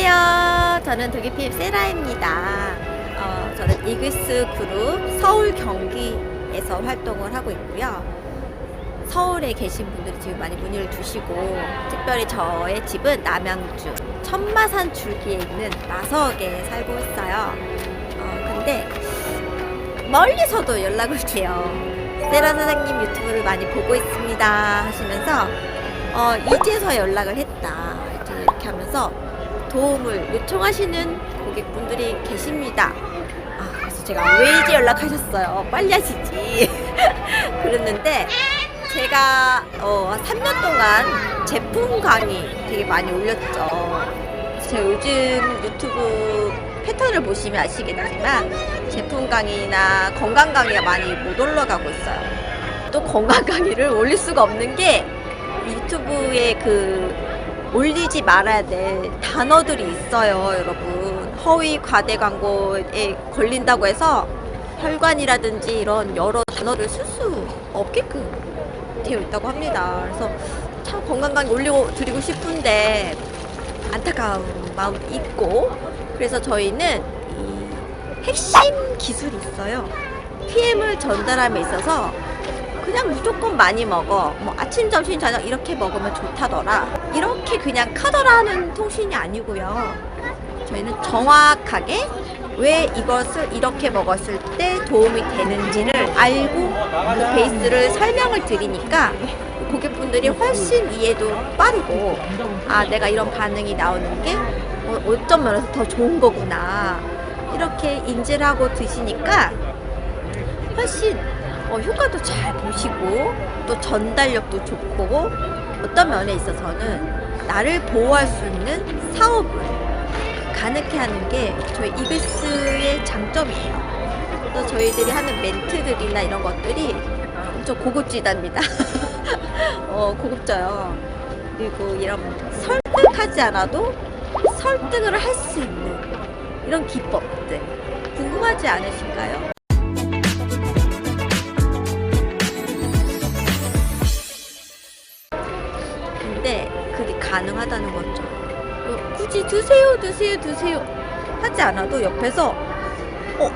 안녕하세요. 저는 도기피입 세라입니다. 어, 저는 이글스 그룹 서울 경기에서 활동을 하고 있고요. 서울에 계신 분들이 지금 많이 문의를 주시고 특별히 저의 집은 남양주 천마산 줄기에 있는 마석에 살고 있어요. 어, 근데 멀리서도 연락을 줘요. 세라 사장님 유튜브를 많이 보고 있습니다 하시면서 어, 이제서 연락을 했다 이렇게 하면서 도움을 요청하시는 고객분들이 계십니다. 아, 그래서 제가 왜 이제 연락하셨어요? 빨리 하시지. 그랬는데 제가 어, 3년 동안 제품 강의 되게 많이 올렸죠. 제가 요즘 유튜브 패턴을 보시면 아시겠지만 제품 강의나 건강 강의가 많이 못 올라가고 있어요. 또 건강 강의를 올릴 수가 없는 게 유튜브에 그 올리지 말아야 될 단어들이 있어요, 여러분. 허위 과대 광고에 걸린다고 해서 혈관이라든지 이런 여러 단어를 쓸 수 없게끔 되어 있다고 합니다. 그래서 참 건강 강의 올리고 드리고 싶은데 안타까운 마음도 있고 그래서 저희는 이 핵심 기술이 있어요. PM을 전달함에 있어서 그냥 무조건 많이 먹어. 뭐 아침, 점심, 저녁 이렇게 먹으면 좋다더라. 이렇게 그냥 카더라는 통신이 아니고요. 저희는 정확하게 왜 이것을 이렇게 먹었을 때 도움이 되는지를 알고 그 베이스를 설명을 드리니까 고객분들이 훨씬 이해도 빠르고 아 내가 이런 반응이 나오는 게 어, 어떤 면에서 더 좋은 거구나 이렇게 인지를 하고 드시니까 훨씬 어, 효과도 잘 보시고 또 전달력도 좋고 어떤 면에 있어서는 나를 보호할 수 있는 사업을 가능케 하는 게 저희 이글스의 장점이에요. 그래서 저희들이 하는 멘트들이나 이런 것들이 엄청 고급지답니다. 어, 고급져요. 그리고 이런 설득하지 않아도 설득을 할 수 있는 이런 기법들 궁금하지 않으신가요? 가능하다는 거죠. 어, 굳이 드세요, 드세요, 드세요 하지 않아도 옆에서 어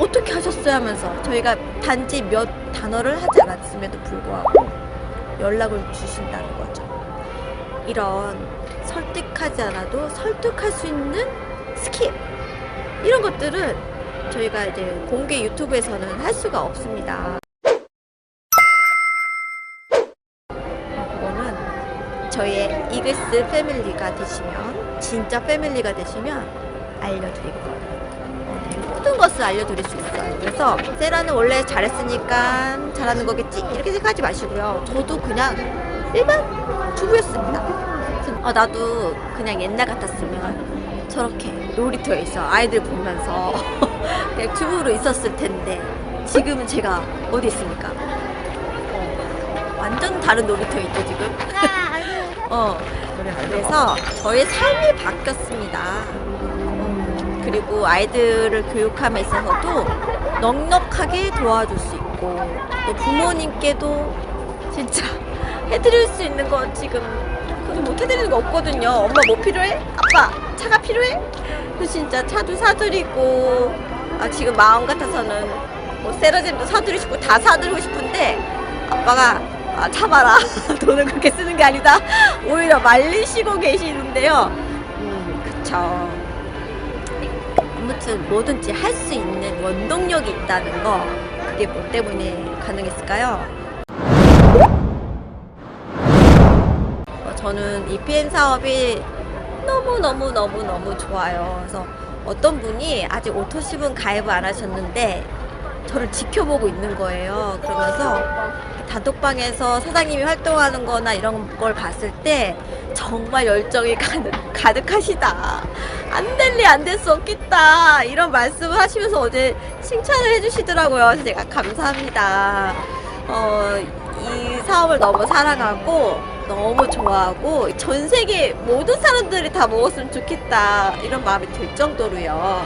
어떻게 하셨어요 하면서 저희가 단지 몇 단어를 하지 않았음에도 불구하고 연락을 주신다는 거죠. 이런 설득하지 않아도 설득할 수 있는 스킬 이런 것들은 저희가 이제 공개 유튜브에서는 할 수가 없습니다. 저희의 이글스 패밀리가 되시면 진짜 패밀리가 되시면 알려드릴 거예요. 어, 모든 것을 알려드릴 수 있어요. 그래서 세라는 원래 잘했으니까 잘하는 거겠지 이렇게 생각하지 마시고요. 저도 그냥 일반 주부였습니다. 아, 나도 그냥 옛날 같았으면 저렇게 놀이터에 있어 아이들 보면서 그냥 주부로 있었을 텐데 지금은 제가 어디 있습니까? 어, 완전 다른 놀이터 있죠 지금. 어, 그래서 저의 삶이 바뀌었습니다. 음, 그리고 아이들을 교육함에 있어서도 넉넉하게 도와줄 수 있고 또 부모님께도 진짜 해드릴 수 있는 거 지금 그래도 못 해드리는 거 없거든요. 엄마 뭐 필요해? 아빠 차가 필요해? 그 진짜 차도 사드리고 아, 지금 마음 같아서는 뭐 세라젬도 사드리고 싶고 다 사드리고 싶은데 아빠가 아, 참아라. 돈을 그렇게 쓰는 게 아니다. 오히려 말리시고 계시는데요. 음, 그쵸. 아무튼 뭐든지 할 수 있는 원동력이 있다는 거, 그게 뭐 때문에 가능했을까요? 어, 저는 이 PM 사업이 너무너무너무너무 좋아요. 그래서 어떤 분이 아직 오토십은 가입을 안 하셨는데, 저를 지켜보고 있는 거예요. 그러면서 단톡방에서 사장님이 활동하는 거나 이런 걸 봤을 때 정말 열정이 가득, 가득하시다. 안 될리 안될 수 없겠다. 이런 말씀을 하시면서 어제 칭찬을 해주시더라고요. 제가 감사합니다. 어, 이 사업을 너무 사랑하고 너무 좋아하고 전 세계 모든 사람들이 다 먹었으면 좋겠다. 이런 마음이 들 정도로요.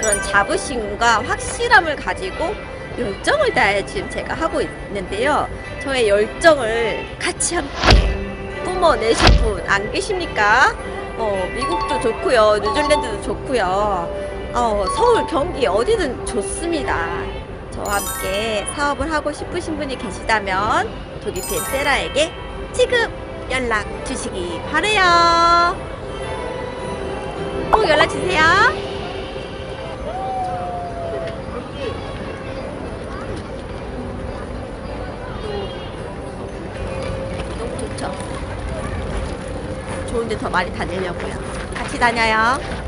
그런 자부심과 확실함을 가지고 열정을 다해 지금 제가 하고 있는데요. 저의 열정을 같이 함께 뿜어내실 분 안 계십니까? 뭐 미국도 좋고요, 뉴질랜드도 좋고요. 어, 서울, 경기 어디든 좋습니다. 저와 함께 사업을 하고 싶으신 분이 계시다면 도기팀 세라에게 지금 연락 주시기 바래요. 꼭 연락 주세요. 좋은 데 더 많이 다니려고요. 같이 다녀요.